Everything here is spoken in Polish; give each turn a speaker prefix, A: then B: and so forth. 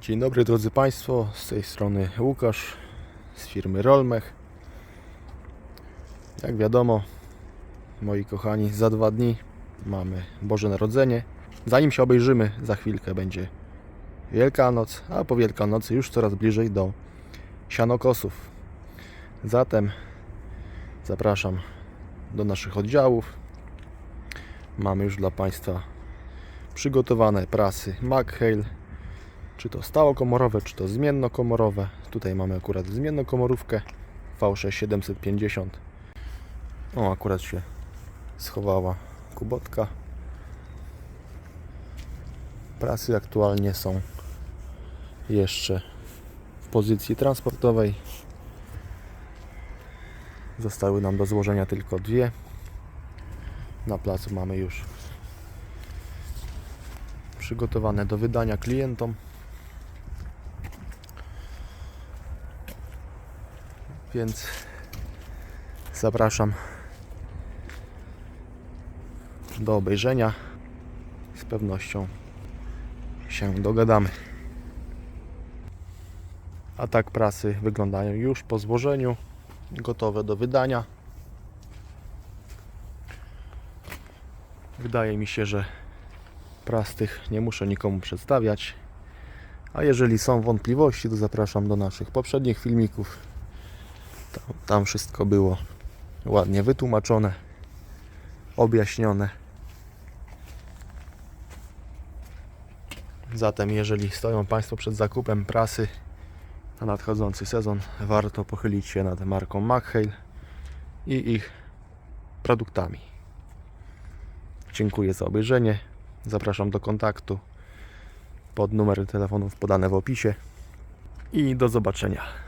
A: Dzień dobry drodzy Państwo, z tej strony Łukasz z firmy Rolmech. Jak wiadomo, moi kochani, za dwa dni mamy Boże Narodzenie. Zanim się obejrzymy, za chwilkę będzie Wielkanoc, a po Wielkanocy już coraz bliżej do sianokosów. Zatem zapraszam do naszych oddziałów. Mamy już dla Państwa przygotowane prasy McHale czy to stałokomorowe, czy to zmiennokomorowe. Tutaj mamy akurat zmiennokomorówkę V6 750. O, akurat się schowała kubotka. Prasy aktualnie są jeszcze w pozycji transportowej. Zostały nam do złożenia tylko dwie. Na placu mamy już przygotowane do wydania klientom. Więc zapraszam do obejrzenia. Z pewnością się dogadamy. A tak prasy wyglądają już po złożeniu, gotowe do wydania. Wydaje mi się, że pras tych nie muszę nikomu przedstawiać. A jeżeli są wątpliwości, to zapraszam do naszych poprzednich filmików. Tam, tam wszystko było ładnie wytłumaczone, objaśnione. Zatem, jeżeli stoją Państwo przed zakupem prasy na nadchodzący sezon, warto pochylić się nad marką McHale i ich produktami. Dziękuję za obejrzenie. Zapraszam do kontaktu pod numery telefonów podane w opisie. I do zobaczenia.